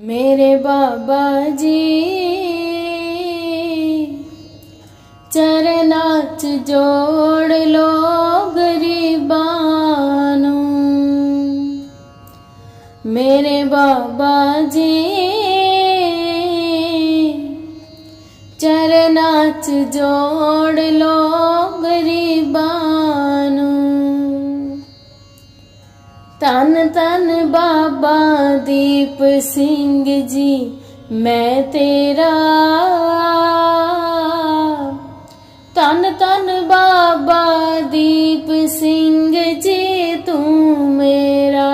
ਮੇਰੇ ਬਾਬਾ ਜੀ ਚਰਨਾਂ 'ਚ ਜੋੜ ਲੋ ਗਰੀਬਾਂ ਨੂੰ। ਮੇਰੇ ਬਾਬਾ ਜੀ ਚਰਨਾਂ 'ਚ ਜੋੜ ਲੋ ਤਨ ਤਨ ਬਾਬਾ ਦੀਪ ਸਿੰਘ ਜੀ, ਮੈਂ ਤੇਰਾ ਤਨ ਤਨ ਬਾਬਾ ਦੀਪ ਸਿੰਘ ਜੀ, ਤੂੰ ਮੇਰਾ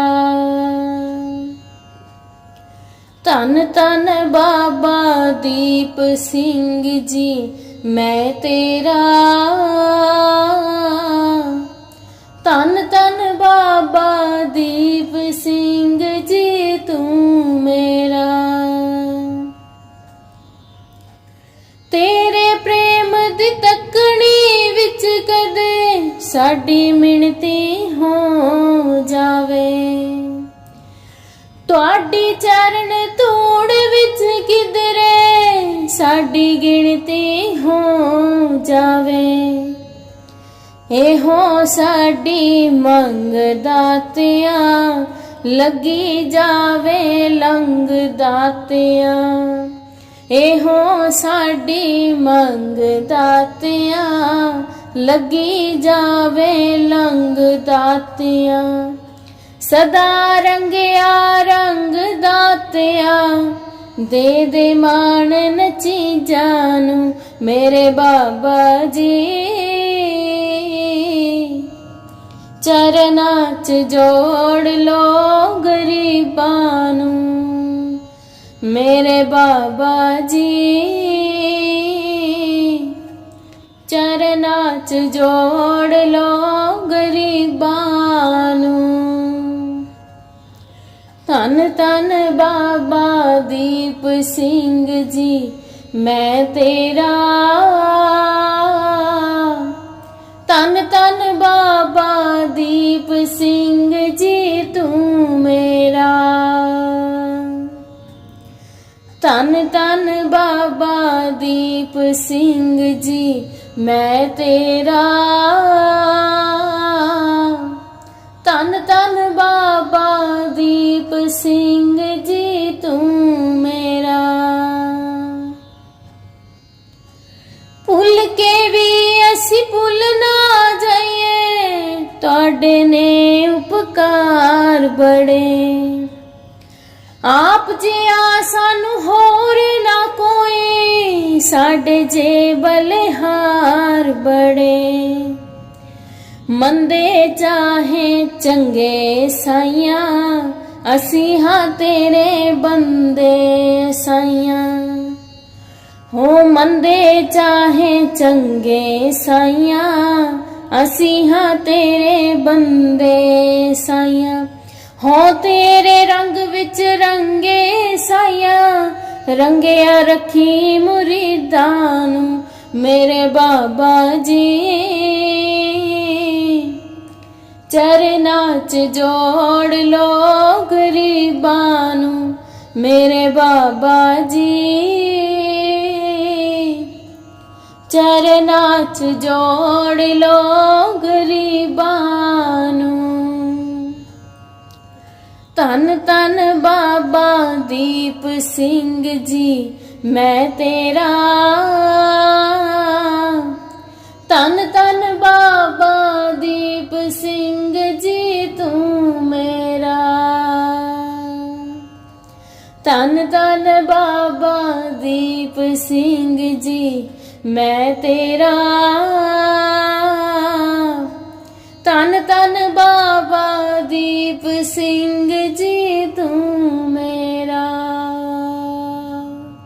ਤਨ ਤਨ ਬਾਬਾ ਦੀਪ ਸਿੰਘ ਜੀ, ਮੈਂ ਤੇਰਾ ਮੇਰਾ। ਤੇਰੇ ਪ੍ਰੇਮ ਦੀ ਤੱਕਣੀ ਵਿੱਚ ਕਦੇ ਸਾਡੀ ਮਿਣਤੀ ਹੋ ਜਾਵੇ। ਤੁਹਾਡੀ ਚਰਨ ਧੂੜ ਵਿੱਚ ਕਿਧਰੇ ਸਾਡੀ ਗਿਣਤੀ ਹੋ ਜਾਵੇ। ਇਹੋ ਸਾਡੀ ਮੰਗ ਦਾਤਿਆਂ ਲੱਗੀ ਜਾਵੇ ਲੰਗ ਦਾਤਿਆਂ, ਇਹੋ ਸਾਡੀ ਮੰਗ ਦਾਤਿਆਂ, ਲੱਗੀ ਜਾਵੇ ਲੰਗ ਦਾਤਿਆਂ। ਸਦਾ ਰੰਗਿਆ ਰੰਗ ਦਾਤਿਆਂ, ਦੇ ਦੇ ਮਾਣ ਚੀਜ਼ਾਂ ਨੂੰ ਮੇਰੇ ਬਾਬਾ ਜੀ ਚਰਨਾਂ 'ਚ ਜੋੜ ਲੋ ਗਰੀਬਾਂ ਨੂੰ। ਮੇਰੇ ਬਾਬਾ ਜੀ, ਚਰਨਾਂ 'ਚ ਜੋੜ ਲੋ ਗਰੀਬਾਂ ਨੂੰ। ਧੰਨ ਧੰਨ ਬਾਬਾ ਦੀਪ ਸਿੰਘ ਜੀ, ਮੈਂ ਤੇਰਾ ਧੰਨ ਧੰਨ ਬਾਬਾ ਦੀਪ ਸਿੰਘ ਜੀ, ਤੂੰ ਮੇਰਾ। ਧੰਨ ਧੰਨ ਬਾਬਾ ਦੀਪ ਸਿੰਘ ਜੀ, ਮੈਂ ਤੇਰਾ। ਧੰਨ ਧੰਨ ਬਾਬਾ ਦੀਪ ਸਿੰਘ ਜੀ, ਤੂੰ ਮੇਰਾ। ਭੁੱਲ ਕੇ ਵੀ ਅਸੀਂ ਭੁੱਲ ਨਾ ਜਾਈਏ, ਤੁਹਾਡੇ ਨੇ ਉਪਕਾਰ ਬੜੇ। ਆਪ ਜੀ ਆ ਸਾਨੂੰ ਹੋਰ ਨਾ ਕੋਈ, ਸਾਡੇ ਜੇ ਬਲਿਹਾਰ ਬੜੇ। ਮੰਦੇ ਚਾਹੇ ਚੰਗੇ ਸਾਈਆਂ, ਅਸੀਂ ਹਾਂ ਤੇਰੇ ਬੰਦੇ। ਬੰਦੇ ਚਾਹੇ ਚੰਗੇ ਸਾਈਆਂ, ਅਸੀਂ ਹਾਂ ਤੇਰੇ ਬੰਦੇ ਸਾਈਆਂ। ਹੋ ਤੇਰੇ ਰੰਗ ਵਿੱਚ ਰੰਗੇ ਸਾਈਆਂ, ਰੰਗਿਆ ਰੱਖੀ ਮੁਰੀਦਾਂ ਨੂੰ ਮੇਰੇ ਬਾਬਾ ਜੀ। ਚਰਨਾਂ 'ਚ ਜੋੜ ਲੋ ਗਰੀਬਾਂ ਨੂੰ ਮੇਰੇ ਬਾਬਾ ਜੀ। ਚਰਨਾਂ 'ਚ ਜੋੜ ਲੋ ਗਰੀਬਾਂ ਨੂੰ। ਧੰਨ ਧੰਨ ਬਾਬਾ ਦੀਪ ਸਿੰਘ ਜੀ, ਮੈਂ ਤੇਰਾ। ਧੰਨ ਧੰਨ ਬਾਬਾ ਦੀਪ ਸਿੰਘ ਜੀ, ਤੂੰ ਮੇਰਾ। ਧੰਨ ਧੰਨ ਬਾਬਾ ਦੀਪ ਸਿੰਘ ਜੀ ਮੈਂ ਤੇਰਾ ਧੰਨ ਧੰਨ ਬਾਬਾ ਦੀਪ ਸਿੰਘ ਜੀ ਤੂੰ ਮੈਂ